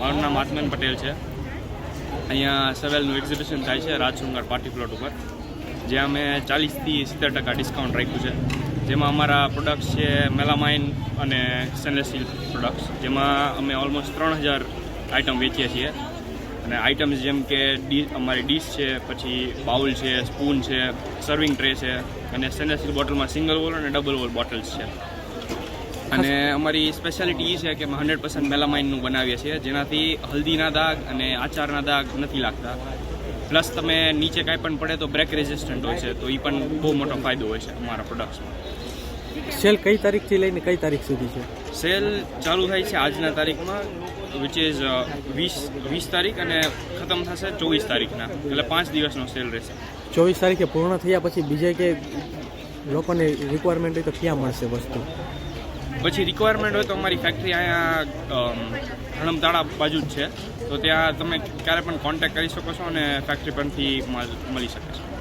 મારું નામ આત્મન પટેલ છે. અહીંયા સવેલનું એક્ઝિબિશન થાય છે રાજશૃંગાર પાર્ટી પ્લોટ ઉપર, જ્યાં અમે ચાલીસથી સિત્તેર ટકા ડિસ્કાઉન્ટ રાખ્યું છે. જેમાં અમારા પ્રોડક્ટ્સ છે મેલામાઇન અને સ્ટેનલેસ સ્ટીલ પ્રોડક્ટ્સ જેમાં અમે ઓલમોસ્ટ ત્રણ હજાર આઇટમ વેચીએ છીએ. અને આઇટમ્સ જેમ કે ડી, અમારી ડીશ છે, પછી બાઉલ છે સ્પૂન છે સર્વિંગ ટ્રે છે, અને સ્ટેનલેસ સ્ટીલ બોટલમાં સિંગલ વોલ અને ડબલ વોલ બોટલ્સ છે. અને અમારી સ્પેશિયાલિટી એ છે કે અમે હંડ્રેડ પર્સન્ટ મેલામાઇનનું બનાવીએ છીએ. જેનાથી હલ્દીના દાગ અને આચારના દાગ નથી લાગતા. પ્લસ તમે નીચે કાંઈ પણ પડે તો બ્રેક રેઝિસ્ટન્ટ હોય છે તો એ પણ બહુ મોટો ફાયદો હોય છે અમારા પ્રોડક્ટ્સમાં સેલ કઈ તારીખથી લઈને કઈ તારીખ સુધી છે? સેલ ચાલુ થાય છે આજના તારીખમાં વિચ ઇઝ વીસ વીસ તારીખ અને ખતમ થશે ચોવીસ તારીખના. એટલે પાંચ દિવસનો સેલ રહેશે. ચોવીસ તારીખે પૂર્ણ થયા પછી બીજે કે લોકોને રિક્વાયરમેન્ટ હોય તો ક્યાં મળશે વસ્તુ? પછી રિક્વાયરમેન્ટ હોય તો અમારી ફેક્ટરી અહીંયા અમ, હણમતાળા બાજુ જ છે. તો ત્યાં તમે ક્યારે પણ કોન્ટેક્ટ કરી શકો છો અને ફેક્ટરી પરથી મળી શકે છે.